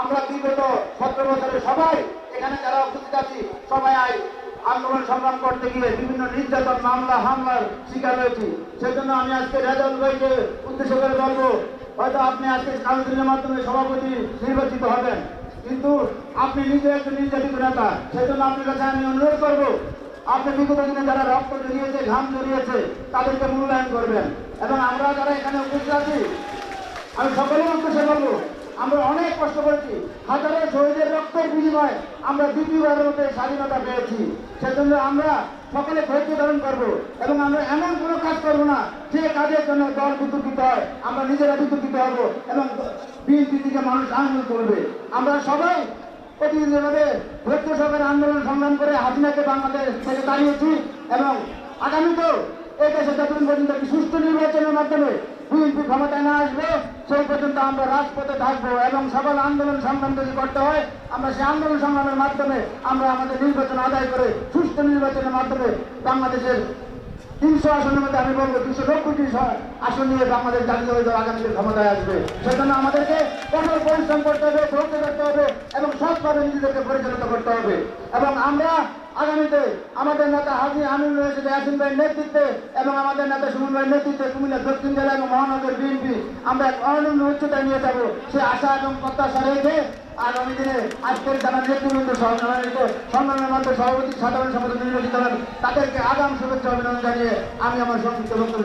আমরা বিগত সতেরো বছরে সবাই এখানে যারা উপস্থিত আছি, সবাই আন্দোলন সংগ্রাম করতে গিয়ে বিভিন্ন নির্যাতন, মামলা, হামলার শিকার হয়েছি। সেজন্য আমি আজকে রেজাউল ভাইকে উদ্দেশ্য করে বলব, হয়তো আপনি আজকে কাউন্সিলের মাধ্যমে সভাপতি নির্বাচিত হবেন, কিন্তু আপনি নিজে একজন নির্যাতিত নেতা, সেজন্য আপনার কাছে আমি অনুরোধ করব, আপনি বিগত দিনে যারা রক্ত জড়িয়েছে, ঘাম জড়িয়েছে, তাদেরকে মূল্যায়ন করবেন। এবং আমরা যারা এখানে উপস্থিত আছি, আমি সকলের উদ্দেশ্যে বলব আমরা অনেক কষ্ট করেছি। হাজারো শহীদের রক্তের বিনিময়ে আমরা দ্বিতীয়বারের মধ্যে স্বাধীনতা পেয়েছি। সেজন্য আমরা সকলে ধৈর্য ধারণ করব এবং আমরা এমন কোনো কাজ করব না যে কাজের জন্য দল বিতর্কিত হয়, আমরা নিজেরা বিতর্কিত হব এবং বিএনপি থেকে মানুষ আন্দোলন করবে। আমরা সবাই প্রতিনিধিভাবে ধৈর্য সহকারে আন্দোলন সংগ্রাম করে হাসিনাকে বাংলাদেশ থেকে তাড়িয়েছি এবং আগামীতেও এই দেশে যতদিন পর্যন্ত সুষ্ঠু নির্বাচনের মাধ্যমে বিএনপি ক্ষমতায় না আসবে সেই পর্যন্ত আমরা রাজপথে থাকব এবং সকল আন্দোলন সংগ্রাম যদি করতে হয়, আমরা সেই আন্দোলন সংগ্রামের মাধ্যমে আমরা আমাদের নির্বাচন আদায় করে সুস্থ নির্বাচনের মাধ্যমে বাংলাদেশের তিনশো আসনের মধ্যে আমি বলব নব্বইটি স- আসন নিয়ে বাংলাদেশ জাতীয় দল আগামীতে ক্ষমতায় আসবে। সেজন্য আমাদেরকে কঠোর পরিশ্রম করতে হবে, ধৈর্য করতে হবে এবং সৎভাবে নিজেদেরকে পরিচালিত করতে হবে। এবং আমরা আগামীতে আমাদের নেতা হাজি আমিন রয়েছে ইয়াসিন ভাইয়ের নেতৃত্বে এবং আমাদের নেতা সুমন ভাইয়ের নেতৃত্বে কুমিল্লা দক্ষিণ জেলা এবং মহানগর বিএনপি আমরা এক অনন্য উচ্চতায় নিয়ে যাব। সে আশা এবং প্রত্যাশা রেখে আগামী দিনে আজকের যারা নেতৃবৃন্দ সম্মানের মধ্যে সভাপতি, সাধারণ সম্পাদক নির্বাচিত হন তাদেরকে আগাম শুভেচ্ছা অভিনন্দন জানিয়ে আমি আমার সংক্ষিপ্ত বক্তব্য